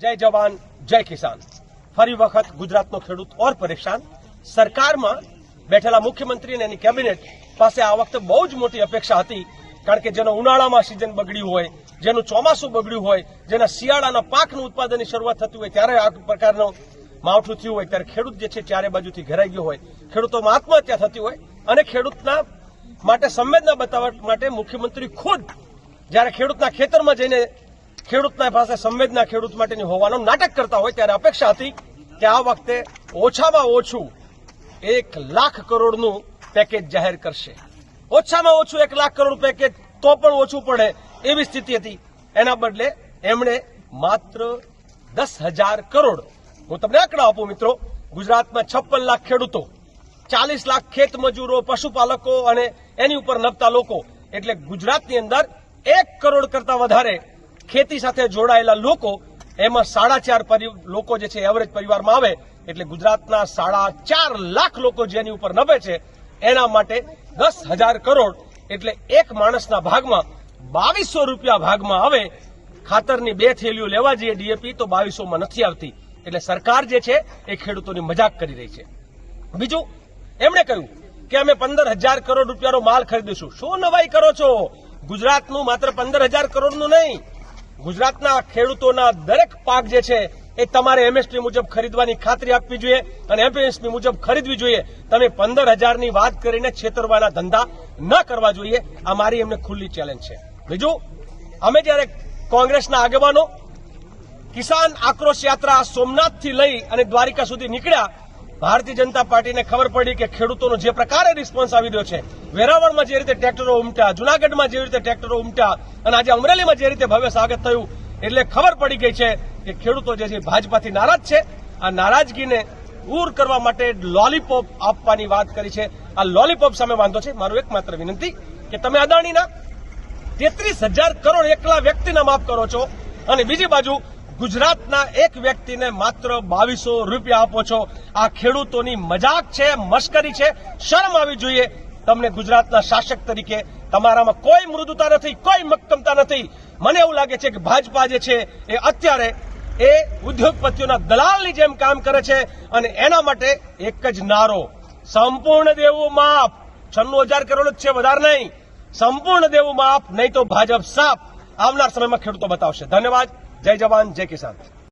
જય જવાન, જય કિસાન. ફરી વખત ગુજરાતનો ખેડૂત ઓર પરેશાન. સરકારમાં બેઠેલા મુખ્યમંત્રી અને એની કેબિનેટ પાસે આ વખતે બહુ જ મોટી અપેક્ષા હતી, કારણ કે જેનો ઉનાળામાં સિઝન બગડ્યું હોય, જેનું ચોમાસું બગડ્યું હોય, જેના શિયાળાના પાકનું ઉત્પાદનની શરૂઆત થતી હોય, ત્યારે આ પ્રકારનો માવઠું થયું હોય, ત્યારે ખેડૂત જે છે ચારે બાજુથી ઘેરાઈ ગયો હોય, ખેડૂતોમાં આત્મહત્યા થતી હોય, અને ખેડૂતના માટે સંવેદના બતાવવા માટે મુખ્યમંત્રી ખુદ જ્યારે ખેડૂતના ખેતરમાં જઈને ખેડૂતના પાસે સંવેદના ખેડૂત માટેની હોવાનું નાટક કરતા હોય ત્યારે અપેક્ષા હતી કે આ વખતે ઓછામાં ઓછું એક લાખ કરોડનું પેકેજ જાહેર કરશે. ઓછામાં ઓછું એક લાખ કરોડ પેકેજ તો પણ ઓછું પડે એવી સ્થિતિ હતી. એના બદલે એમણે માત્ર દસ હજાર કરોડ, હું તમને આંકડા આપું મિત્રો, ગુજરાતમાં છપ્પન લાખ ખેડૂતો, ચાલીસ લાખ ખેત મજૂરો, પશુપાલકો અને એની ઉપર નભતા લોકો, એટલે ગુજરાતની અંદર એક કરોડ કરતા વધારે ખેતી સાથે જોડાયેલા લોકો, એમાં સાડા ચાર લોકો જે છે એવરેજ પરિવારમાં આવે, એટલે ગુજરાતના સાડા ચાર લાખ લોકો જેની ઉપર નભે છે, એના માટે દસ હજાર કરોડ, એટલે એક માણસના ભાગમાં બાવીસો રૂપિયા ભાગમાં આવે, ખાતરની બે થેલીઓ લેવા જઈએ ડીએપી, તો બાવીસોમાં નથી આવતી. એટલે સરકાર જે છે, એ ખેડૂતોની મજાક કરી રહી છે. બીજું, એમણે કહ્યું કે અમે પંદર હજાર કરોડ રૂપિયાનો માલ ખરીદીશું. શું નવાઈ કરો છો? ગુજરાતનું માત્ર પંદર હજાર કરોડનું નહીં ગુજરાતના ખેડૂતોના દરેક પાક જે છે એ તમારે એમએસપી મુજબ ખરીદવાની ખાતરી આપવી જોઈએ અને એમએસપી મુજબ ખરીદવી જોઈએ. તમે પંદર હજારની વાત કરીને છેતરવાના ધંધા ન કરવા જોઈએ. આ મારી એમને ખુલ્લી ચેલેન્જ છે. બીજું, અમે જ્યારે કોંગ્રેસના આગેવાનો કિસાન આક્રોશ યાત્રા સોમનાથથી લઈ અને દ્વારિકા સુધી નીકળ્યા ભારતીય જનતા પાર્ટીને ખબર પડી કે ખેડૂતોનો જે પ્રકારે રિસ્પોન્સ આવી રહ્યો છે, વેરાવળમાં જે રીતે ટ્રેક્ટરો ઉમટ્યા, જુનાગઢમાં જે રીતે ટ્રેક્ટરો ઉમટ્યા, અને આજે અમરેલીમાં જે રીતે ભવ્ય સ્વાગત થયું, એટલે ખબર પડી ગઈ છે કે ખેડૂતો જે છે ભાજપાથી નારાજ છે. આ નારાજગીને દૂર કરવા માટે લોલીપોપ આપવાની વાત કરી છે. આ લોલીપોપ સામે વાંધો છે. મારું એકમાત્ર વિનંતી કે તમે અદાણીના તેત્રીસ હજાર કરોડ એકલા વ્યક્તિના માફ કરો છો. અને બીજી બાજુ ગુજરાતના એક વ્યક્તિને માત્ર બાવીસો રૂપિયા આપો છો. આ ખેડૂતોની મજાક છે, મશ્કરી છે. શરમ આવી જોઈએ. તમને ગુજરાતના શાસક તરીકે તમારામાં કોઈ મૃદુતા નથી, કોઈ મક્કમતા નથી. મને એવું લાગે છે કે ભાજપા જે છે એ અત્યારે એ ઉદ્યોગપતિઓના દલાલની જેમ કામ કરે છે અને એના માટે એક જ નારો. સંપૂર્ણ દેવું માફ. છન્નું હજાર કરોડ જ છે, વધારે નહીં. સંપૂર્ણ દેવું માફ, નહીં તો ભાજપ સાફ. આવનાર સમયમાં ખેડૂતો બતાવશે. ધન્યવાદ. જય જવાન જય કિસાન.